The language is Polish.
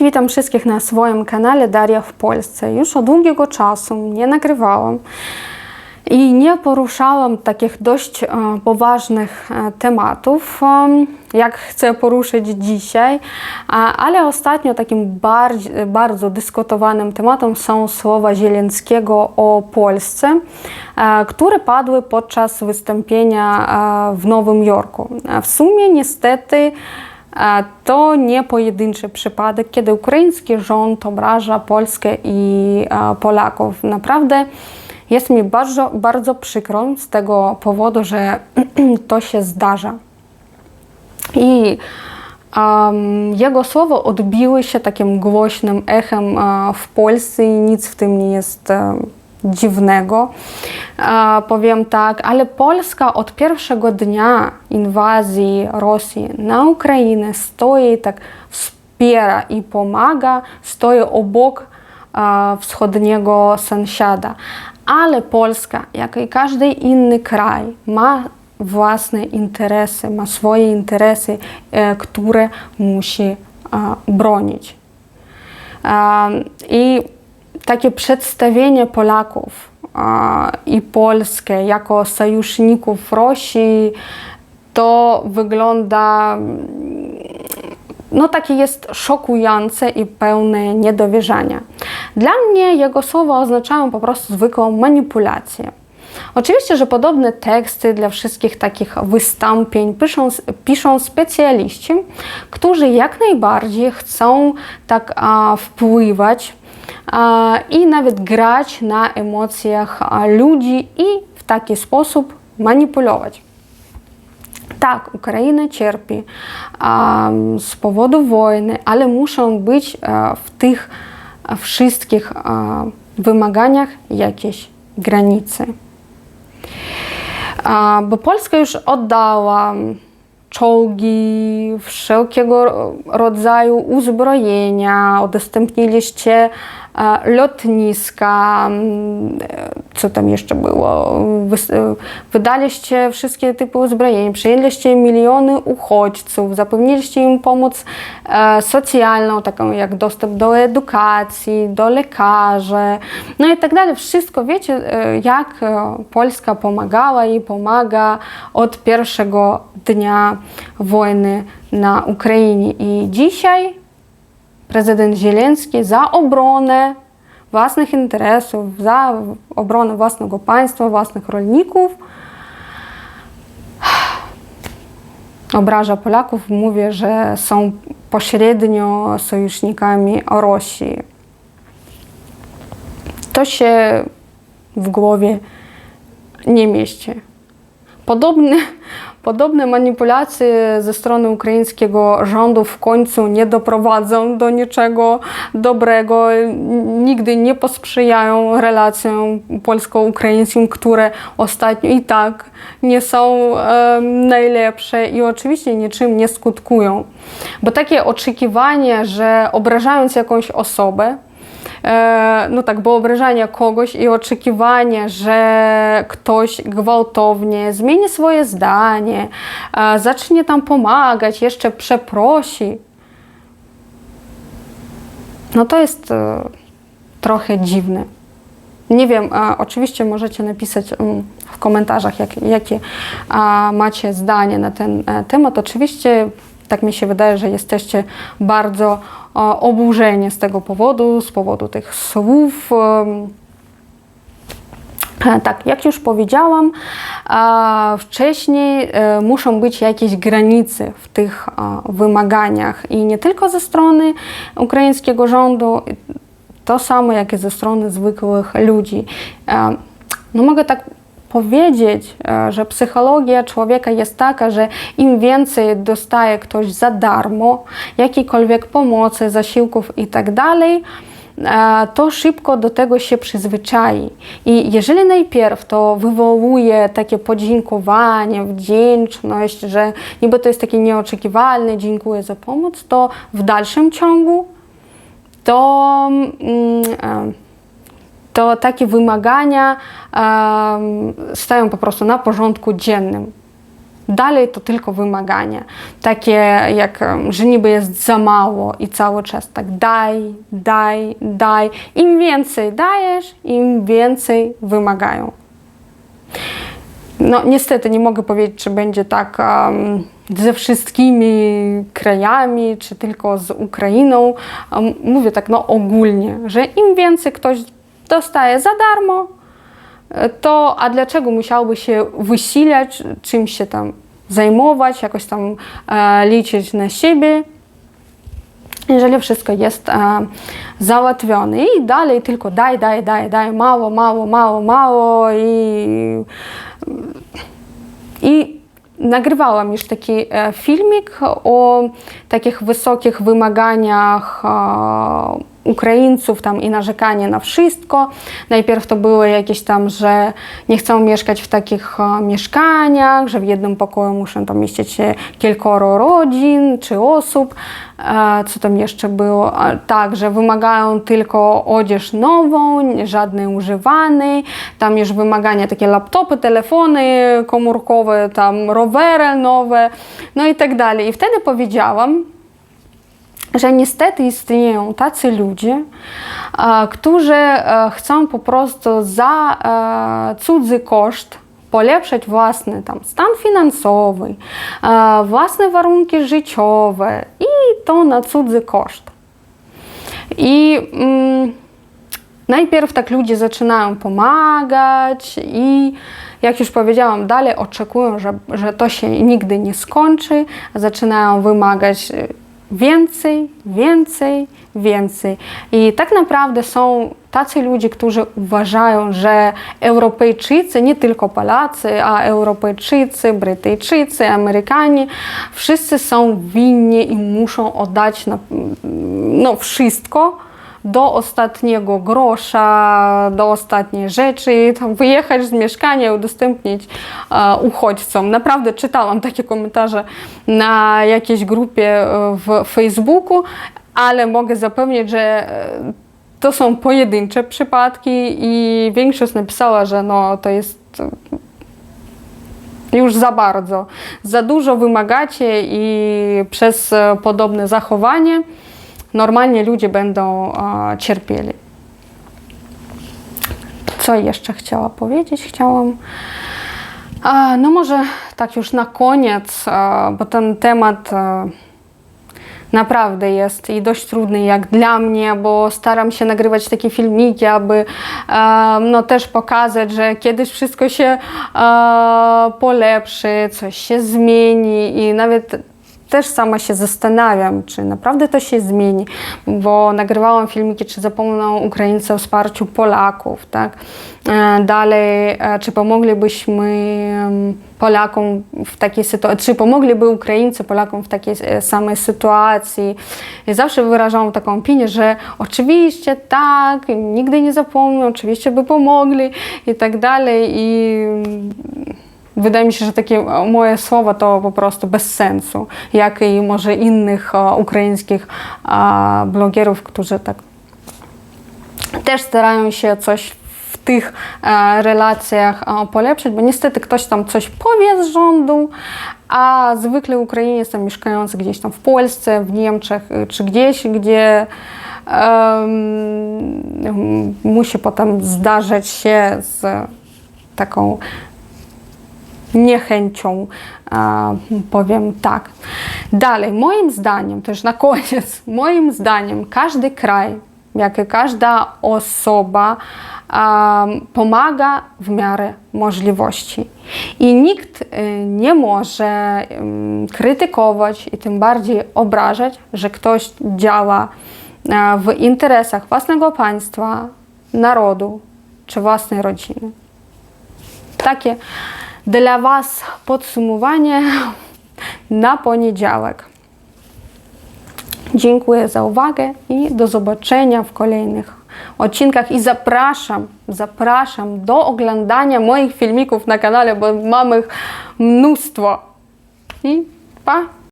Witam wszystkich na swoim kanale Daria w Polsce. Już od długiego czasu nie nagrywałam i nie poruszałam takich dość e, poważnych e, tematów, e, jak chcę poruszyć dzisiaj, ale ostatnio takim bardziej, bardzo dyskutowanym tematem są słowa Zieleńskiego o Polsce, e, które padły podczas wystąpienia w Nowym Jorku. W sumie niestety To nie pojedynczy przypadek, kiedy ukraiński rząd obraża Polskę i Polaków. Naprawdę jest mi bardzo, bardzo przykro z tego powodu, że to się zdarza. I em, jego słowa odbiły się takim głośnym echem w Polsce i nic w tym nie jest e, dziwnego, powiem tak, ale Polska od pierwszego dnia inwazji Rosji na Ukrainę stoi tak, wspiera i pomaga, stoi obok wschodniego sąsiada. Ale Polska, jak i każdy inny kraj, ma własne interesy, ma swoje interesy, e, które musi bronić. I takie przedstawienie Polaków i Polskę jako sojuszników Rosji to wygląda no takie jest szokujące i pełne niedowierzania. Dla mnie jego słowa oznaczają po prostu zwykłą manipulację. Oczywiście, że podobne teksty dla wszystkich takich wystąpień piszą, piszą specjaliści, którzy jak najbardziej chcą tak a, wpływać a, i nawet grać na emocjach a, ludzi i w taki sposób manipulować. Tak, Ukraina cierpi um, z powodu wojny, ale muszą być e, w tych e, wszystkich e, wymaganiach jakieś granice. A, bo Polska już oddała czołgi, wszelkiego rodzaju uzbrojenia, udostępniliście e, lotniska, mm, co tam jeszcze było, wydaliście wszystkie typy uzbrojeń, przyjęliście miliony uchodźców, zapewniliście im pomoc e, socjalną, taką jak dostęp do edukacji, do lekarzy, no i tak dalej. Wszystko wiecie, e, jak e, Polska pomagała i pomaga od pierwszego dnia wojny na Ukrainie. I dzisiaj prezydent Zielenski za obronę własnych interesów, za obronę własnego państwa, własnych rolników obraża Polaków, mówi, że są pośrednio sojusznikami Rosji. To się w głowie nie mieści. Podobne, podobne manipulacje ze strony ukraińskiego rządu w końcu nie doprowadzą do niczego dobrego, nigdy nie posprzyjają relacjom polsko-ukraińskim, które ostatnio i tak nie są em, najlepsze i oczywiście niczym nie skutkują. Bo takie oczekiwanie, że obrażając jakąś osobę, E, no tak, bo obrażanie kogoś i oczekiwanie, że ktoś gwałtownie zmieni swoje zdanie, e, zacznie tam pomagać, jeszcze przeprosi, no to jest e, trochę dziwne. Nie wiem, e, oczywiście możecie napisać mm, w komentarzach, jak, jakie macie zdanie na ten e, temat. Oczywiście, tak mi się wydaje, że jesteście bardzo e, oburzeni z tego powodu, z powodu tych słów. E, Tak, jak już powiedziałam, wcześniej e, muszą być jakieś granice w tych wymaganiach i nie tylko ze strony ukraińskiego rządu, to samo jak i ze strony zwykłych ludzi. No mogę tak powiedzieć, e, że psychologia człowieka jest taka, że im więcej dostaje ktoś za darmo, jakiejkolwiek pomocy, zasiłków i tak e, to szybko do tego się przyzwyczai. I jeżeli najpierw to wywołuje takie podziękowanie, wdzięczność, że niby to jest takie nieoczekiwalne, dziękuję za pomoc, to w dalszym ciągu to, mm, e, to takie wymagania stają po prostu na porządku dziennym. Dalej to tylko wymagania. Takie jak, że niby jest za mało i cały czas tak daj, daj, daj. Im więcej dajesz, im więcej wymagają. No niestety nie mogę powiedzieć, czy będzie tak em, ze wszystkimi krajami, czy tylko z Ukrainą. Em, mówię tak no ogólnie, że im więcej ktoś dostaje za darmo, e, to a dlaczego musiałby się wysilać, czymś się tam zajmować, jakoś tam e, liczyć na siebie, jeżeli wszystko jest e, załatwione. I dalej tylko daj, daj, daj, daj, mało, mało, mało, mało i i nagrywałam już taki e, filmik o takich wysokich wymaganiach e, Ukraińców tam i narzekanie na wszystko. Najpierw to było jakieś tam, że nie chcą mieszkać w takich e, mieszkaniach, że w jednym pokoju muszą tam mieścić się kilkoro rodzin czy osób. E, Co tam jeszcze było? A, Tak, że wymagają tylko odzież nową, żadnej używanej. Tam już wymagania takie laptopy, telefony komórkowe, tam rowery nowe, no i tak dalej. I wtedy powiedziałam, że niestety istnieją tacy ludzie, którzy e, chcą po prostu za e, cudzy koszt polepszać własny tam stan finansowy, własne warunki życiowe i to na cudzy koszt. I mm, najpierw tak ludzie zaczynają pomagać i jak już powiedziałam, dalej oczekują, że, że to się nigdy nie skończy, zaczynają wymagać więcej, więcej, więcej. I tak naprawdę są tacy ludzie, którzy uważają, że Europejczycy, nie tylko Polacy, a Europejczycy, Brytyjczycy, Amerykanie, wszyscy są winni i muszą oddać na, no, wszystko do ostatniego grosza, do ostatniej rzeczy, tam wyjechać z mieszkania, udostępnić e, uchodźcom. Naprawdę czytałam takie komentarze na jakiejś grupie e, w Facebooku, ale mogę zapewnić, że e, to są pojedyncze przypadki i większość napisała, że no, to jest e, już za bardzo. Za dużo wymagacie i przez podobne zachowanie normalnie ludzie będą cierpieli. Co jeszcze chciała powiedzieć? Chciałam. No może tak już na koniec, bo ten temat naprawdę jest i dość trudny jak dla mnie, bo staram się nagrywać takie filmiki, aby no, też pokazać, że kiedyś wszystko się polepszy, coś się zmieni i nawet też sama się zastanawiam, czy naprawdę to się zmieni, bo nagrywałam filmiki, czy zapomną Ukraińcy o wsparciu Polaków, tak? E, Dalej, e, czy pomoglibyśmy Polakom w takiej sytuacji, czy pomogliby Ukraińcy Polakom w takiej e, samej sytuacji. I zawsze wyrażałam taką opinię, że oczywiście tak, nigdy nie zapomną, oczywiście by pomogli i tak dalej. I Wydaje mi się, że takie moje słowa to po prostu bez sensu, jak i może innych ukraińskich blogerów, którzy tak też starają się coś w tych e, relacjach e, polepszyć, bo niestety ktoś tam coś powie z rządu, a zwykle Ukrainiec tam mieszkający gdzieś tam w Polsce, w Niemczech e, czy gdzieś, gdzie em, musi potem zdarzać się z taką niechęcią, powiem tak. Dalej, moim zdaniem, też na koniec, moim zdaniem każdy kraj, jak i każda osoba pomaga w miarę możliwości. I nikt y, nie może krytykować i tym bardziej obrażać, że ktoś działa w interesach własnego państwa, narodu czy własnej rodziny. Takie dla Was podsumowanie na poniedziałek. Dziękuję za uwagę i do zobaczenia w kolejnych odcinkach i zapraszam, zapraszam do oglądania moich filmików na kanale, bo mam ich mnóstwo. I pa!